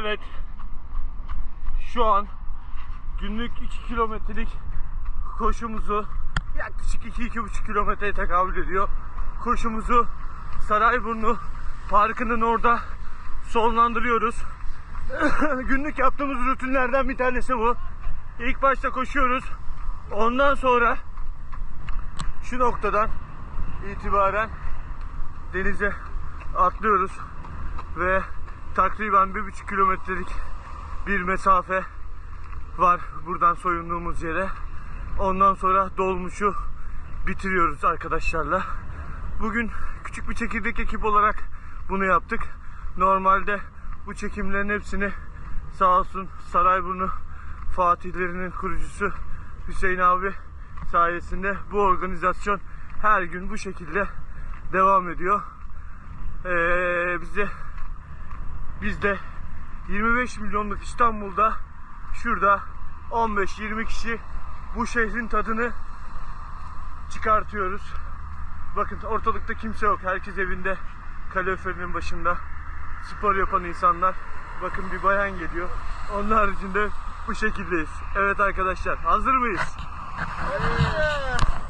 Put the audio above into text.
Evet. Şu an günlük 2 kilometrelik koşumuzu yaklaşık 2-2,5 kilometreye tekabül ediyor. Koşumuzu Sarayburnu Parkı'nın orada sonlandırıyoruz. günlük yaptığımız rutinlerden bir tanesi bu. İlk başta koşuyoruz. Ondan sonra şu noktadan itibaren denize atlıyoruz ve takriben bir buçuk kilometrelik bir mesafe var buradan soyunduğumuz yere. Ondan sonra dolmuşu bitiriyoruz arkadaşlarla. Bugün küçük bir çekirdek ekip olarak bunu yaptık. Normalde bu çekimlerin hepsini sağ olsun Sarayburnu Fatihlerinin kurucusu Hüseyin abi sayesinde bu organizasyon her gün bu şekilde devam ediyor. Ee, bize biz de 25 milyonluk İstanbul'da şurada 15-20 kişi bu şehrin tadını çıkartıyoruz. Bakın ortalıkta kimse yok. Herkes evinde kaloriferinin başında spor yapan insanlar. Bakın bir bayan geliyor. Onun haricinde bu şekildeyiz. Evet arkadaşlar hazır mıyız?